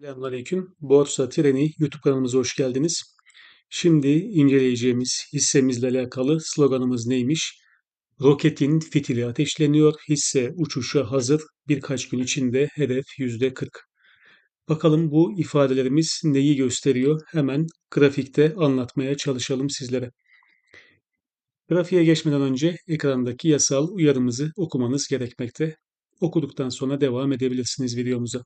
Selamünaleyküm. Borsa Treni YouTube kanalımıza hoş geldiniz. Şimdi inceleyeceğimiz hissemizle alakalı sloganımız neymiş? Roketin fitili ateşleniyor, hisse uçuşa hazır, birkaç gün içinde hedef %40. Bakalım bu ifadelerimiz neyi gösteriyor? Hemen grafikte anlatmaya çalışalım sizlere. Grafiğe geçmeden önce ekrandaki yasal uyarımızı okumanız gerekmekte. Okuduktan sonra devam edebilirsiniz videomuza.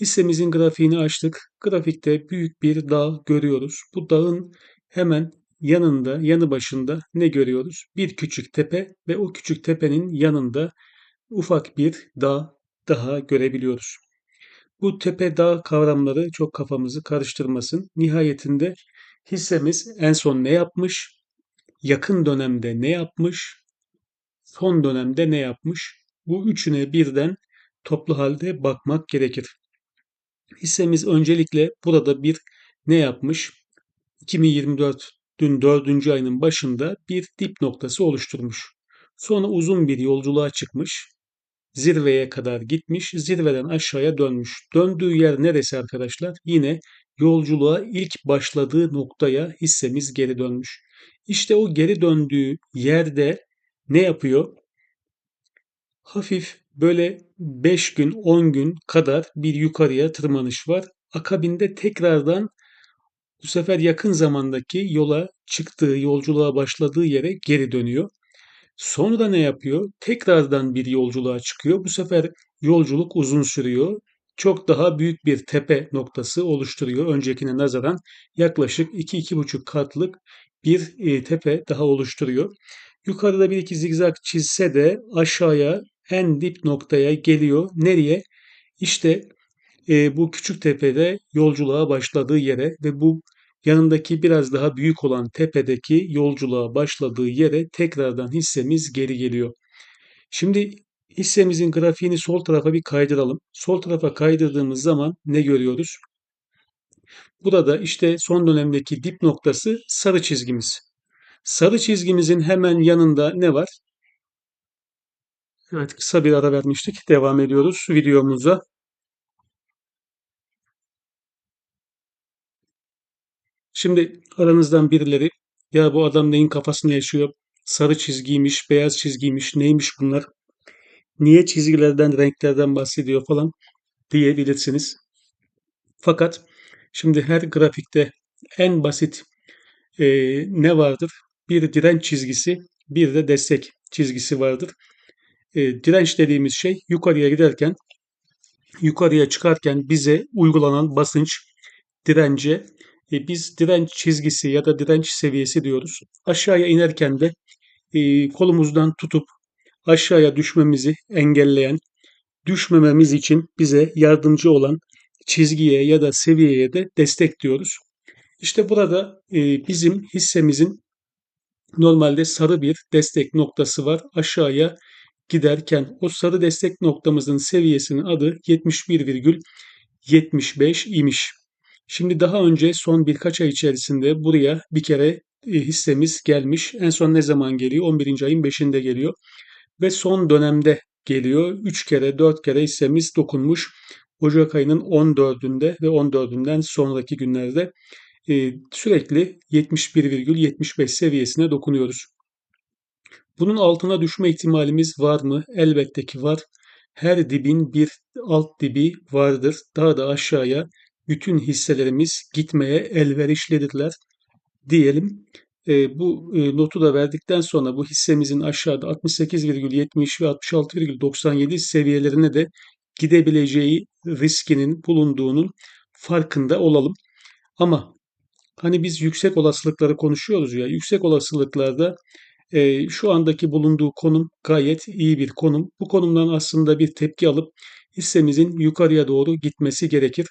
Hissemizin grafiğini açtık. Grafikte büyük bir dağ görüyoruz. Bu dağın hemen yanında, yanı başında ne görüyoruz? Bir küçük tepe ve o küçük tepenin yanında ufak bir dağ daha görebiliyoruz. Bu tepe dağ kavramları çok kafamızı karıştırmasın. Nihayetinde hissemiz en son ne yapmış? Yakın dönemde ne yapmış? Son dönemde ne yapmış? Bu üçüne birden toplu halde bakmak gerekir. Hissemiz öncelikle burada bir ne yapmış? 2024'ün 4. ayının başında bir dip noktası oluşturmuş. Sonra uzun bir yolculuğa çıkmış. Zirveye kadar gitmiş. Zirveden aşağıya dönmüş. Döndüğü yer neresi arkadaşlar? Yine yolculuğa ilk başladığı noktaya hissemiz geri dönmüş. İşte o geri döndüğü yerde ne yapıyor? Hafif böyle 5 gün 10 gün kadar bir yukarıya tırmanış var. Akabinde tekrardan bu sefer yakın zamandaki yola çıktığı, yolculuğa başladığı yere geri dönüyor. Sonra ne yapıyor? Tekrardan bir yolculuğa çıkıyor. Bu sefer yolculuk uzun sürüyor. Çok daha büyük bir tepe noktası oluşturuyor. Öncekine nazaran yaklaşık 2-2,5 katlık bir e, tepe daha oluşturuyor. Yukarıda bir iki zigzag çizse de aşağıya en dip noktaya geliyor. Nereye? İşte e, bu küçük tepede yolculuğa başladığı yere ve bu yanındaki biraz daha büyük olan tepedeki yolculuğa başladığı yere tekrardan hissemiz geri geliyor. Şimdi hissemizin grafiğini sol tarafa bir kaydıralım. Sol tarafa kaydırdığımız zaman ne görüyoruz? Burada işte son dönemdeki dip noktası sarı çizgimiz. Sarı çizgimizin hemen yanında ne var? Evet kısa bir ara vermiştik. Devam ediyoruz videomuza. Şimdi aranızdan birileri ya bu adam neyin kafasını yaşıyor? Sarı çizgiymiş, beyaz çizgiymiş, neymiş bunlar? Niye çizgilerden, renklerden bahsediyor falan diyebilirsiniz. Fakat şimdi her grafikte en basit e, ne vardır? Bir direnç çizgisi, bir de destek çizgisi vardır. E, direnç dediğimiz şey yukarıya giderken, yukarıya çıkarken bize uygulanan basınç dirence e, biz direnç çizgisi ya da direnç seviyesi diyoruz. Aşağıya inerken de e, kolumuzdan tutup aşağıya düşmemizi engelleyen, düşmememiz için bize yardımcı olan çizgiye ya da seviyeye de destek diyoruz. İşte burada e, bizim hissemizin normalde sarı bir destek noktası var. Aşağıya giderken o sarı destek noktamızın seviyesinin adı 71,75 imiş. Şimdi daha önce son birkaç ay içerisinde buraya bir kere e, hissemiz gelmiş. En son ne zaman geliyor? 11. ayın 5'inde geliyor. Ve son dönemde geliyor. 3 kere 4 kere hissemiz dokunmuş. Ocak ayının 14'ünde ve 14'ünden sonraki günlerde e, sürekli 71,75 seviyesine dokunuyoruz. Bunun altına düşme ihtimalimiz var mı? Elbette ki var. Her dibin bir alt dibi vardır. Daha da aşağıya bütün hisselerimiz gitmeye elverişlidirler diyelim. E, bu e, notu da verdikten sonra bu hissemizin aşağıda 68,70 ve 66,97 seviyelerine de gidebileceği riskinin bulunduğunun farkında olalım. Ama hani biz yüksek olasılıkları konuşuyoruz ya, yüksek olasılıklarda e, şu andaki bulunduğu konum gayet iyi bir konum. Bu konumdan aslında bir tepki alıp hissemizin yukarıya doğru gitmesi gerekir.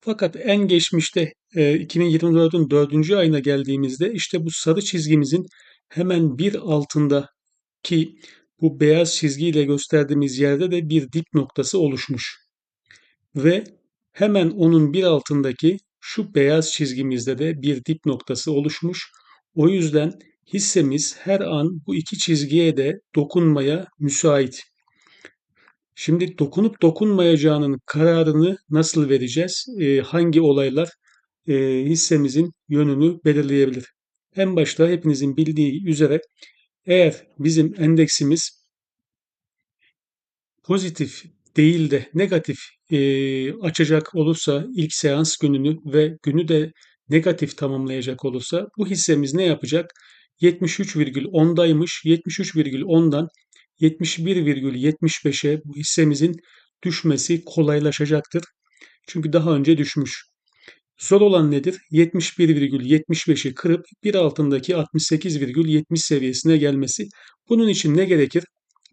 Fakat en geçmişte e, 2024'ün 4. ayına geldiğimizde işte bu sarı çizgimizin hemen bir altındaki bu beyaz çizgiyle gösterdiğimiz yerde de bir dip noktası oluşmuş. Ve hemen onun bir altındaki şu beyaz çizgimizde de bir dip noktası oluşmuş. O yüzden hissemiz her an bu iki çizgiye de dokunmaya müsait. Şimdi dokunup dokunmayacağının kararını nasıl vereceğiz? Ee, hangi olaylar e, hissemizin yönünü belirleyebilir? En başta hepinizin bildiği üzere eğer bizim endeksimiz pozitif değil de negatif e, açacak olursa ilk seans gününü ve günü de negatif tamamlayacak olursa bu hissemiz ne yapacak? 73,10'daymış. 73,10'dan 71,75'e bu hissemizin düşmesi kolaylaşacaktır. Çünkü daha önce düşmüş. Zor olan nedir? 71,75'i kırıp bir altındaki 68,70 seviyesine gelmesi. Bunun için ne gerekir?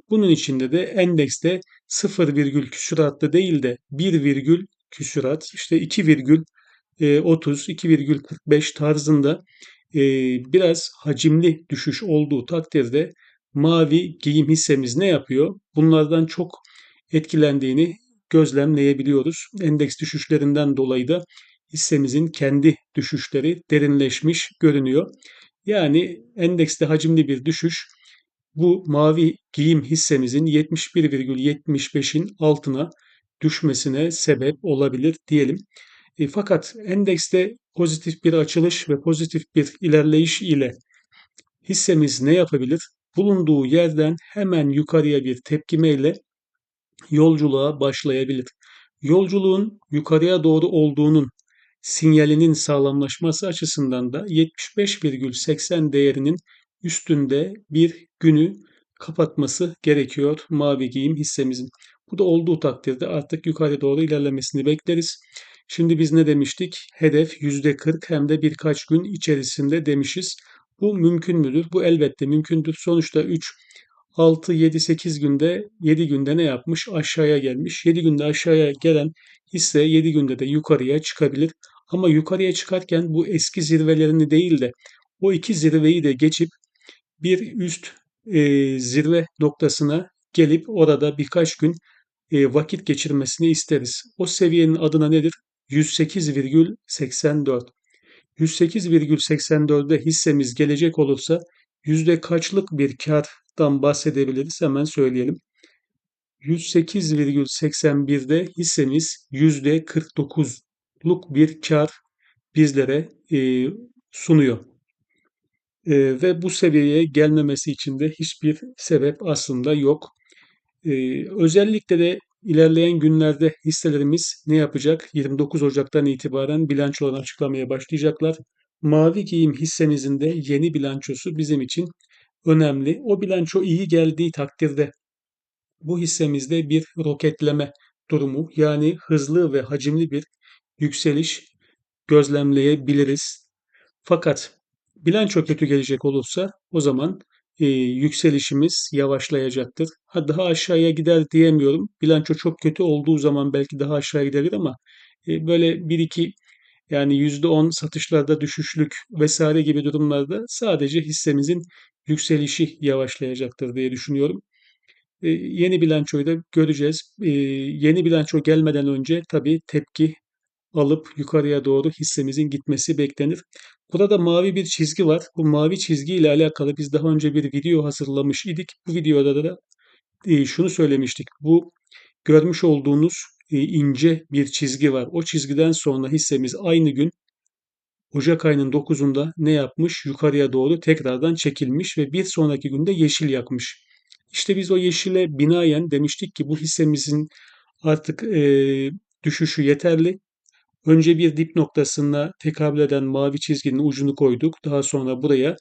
Bunun içinde de endekste 0 virgül küsuratta değil de 1 virgül küsurat işte 2 virgül 30, 2,45 tarzında e, biraz hacimli düşüş olduğu takdirde mavi giyim hissemiz ne yapıyor? Bunlardan çok etkilendiğini gözlemleyebiliyoruz. Endeks düşüşlerinden dolayı da hissemizin kendi düşüşleri derinleşmiş görünüyor. Yani endekste hacimli bir düşüş bu mavi giyim hissemizin 71,75'in altına düşmesine sebep olabilir diyelim. E, fakat endekste pozitif bir açılış ve pozitif bir ilerleyiş ile hissemiz ne yapabilir? Bulunduğu yerden hemen yukarıya bir tepkimeyle yolculuğa başlayabilir. Yolculuğun yukarıya doğru olduğunun sinyalinin sağlamlaşması açısından da 75,80 değerinin üstünde bir günü kapatması gerekiyor mavi giyim hissemizin. Bu da olduğu takdirde artık yukarı doğru ilerlemesini bekleriz. Şimdi biz ne demiştik? Hedef %40 hem de birkaç gün içerisinde demişiz. Bu mümkün müdür? Bu elbette mümkündür. Sonuçta 3, 6, 7, 8 günde 7 günde ne yapmış? Aşağıya gelmiş. 7 günde aşağıya gelen hisse 7 günde de yukarıya çıkabilir. Ama yukarıya çıkarken bu eski zirvelerini değil de o iki zirveyi de geçip bir üst e, zirve noktasına gelip orada birkaç gün e, vakit geçirmesini isteriz. O seviyenin adına nedir? 108,84. 108,84'de hissemiz gelecek olursa yüzde kaçlık bir kardan bahsedebiliriz hemen söyleyelim. 108,81'de hissemiz yüzde 49'luk bir kar bizlere e, sunuyor. E, ve bu seviyeye gelmemesi için de hiçbir sebep aslında yok. E, özellikle de ilerleyen günlerde hisselerimiz ne yapacak? 29 Ocak'tan itibaren bilançolarını açıklamaya başlayacaklar. Mavi giyim hissemizin de yeni bilançosu bizim için önemli. O bilanço iyi geldiği takdirde bu hissemizde bir roketleme durumu yani hızlı ve hacimli bir yükseliş gözlemleyebiliriz. Fakat bilanço kötü gelecek olursa o zaman e, yükselişimiz yavaşlayacaktır. Ha, daha aşağıya gider diyemiyorum. Bilanço çok kötü olduğu zaman belki daha aşağı gidebilir ama e, böyle bir iki yani %10 satışlarda düşüşlük vesaire gibi durumlarda sadece hissemizin yükselişi yavaşlayacaktır diye düşünüyorum. E, yeni bilançoyu da göreceğiz. E, yeni bilanço gelmeden önce tabii tepki alıp yukarıya doğru hissemizin gitmesi beklenir. Burada mavi bir çizgi var. Bu mavi çizgi ile alakalı biz daha önce bir video hazırlamış idik. Bu videoda da e, şunu söylemiştik. Bu görmüş olduğunuz e, ince bir çizgi var. O çizgiden sonra hissemiz aynı gün Ocak ayının 9'unda ne yapmış? Yukarıya doğru tekrardan çekilmiş ve bir sonraki günde yeşil yakmış. İşte biz o yeşile binaen demiştik ki bu hissemizin artık e, düşüşü yeterli. Önce bir dip noktasına tekabül eden mavi çizginin ucunu koyduk. Daha sonra buraya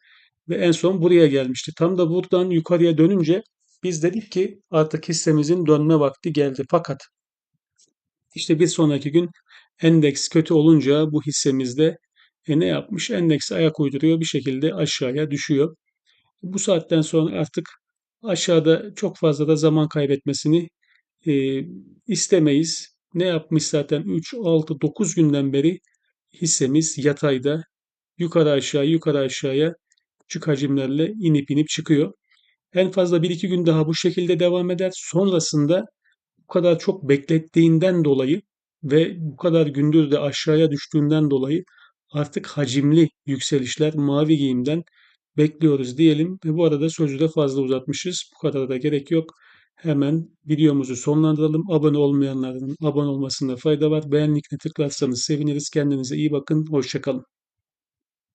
ve en son buraya gelmişti. Tam da buradan yukarıya dönünce biz dedik ki artık hissemizin dönme vakti geldi. Fakat işte bir sonraki gün endeks kötü olunca bu hissemizde e ne yapmış? Endeks ayak uyduruyor bir şekilde aşağıya düşüyor. Bu saatten sonra artık aşağıda çok fazla da zaman kaybetmesini e, istemeyiz ne yapmış zaten 3, 6, 9 günden beri hissemiz yatayda yukarı aşağı yukarı aşağıya küçük hacimlerle inip inip çıkıyor. En fazla 1-2 gün daha bu şekilde devam eder. Sonrasında bu kadar çok beklettiğinden dolayı ve bu kadar gündür de aşağıya düştüğünden dolayı artık hacimli yükselişler mavi giyimden bekliyoruz diyelim. Ve bu arada sözü de fazla uzatmışız. Bu kadar da gerek yok. Hemen videomuzu sonlandıralım. Abone olmayanların abone olmasında fayda var. Beğen linkine tıklarsanız seviniriz. Kendinize iyi bakın. Hoşçakalın.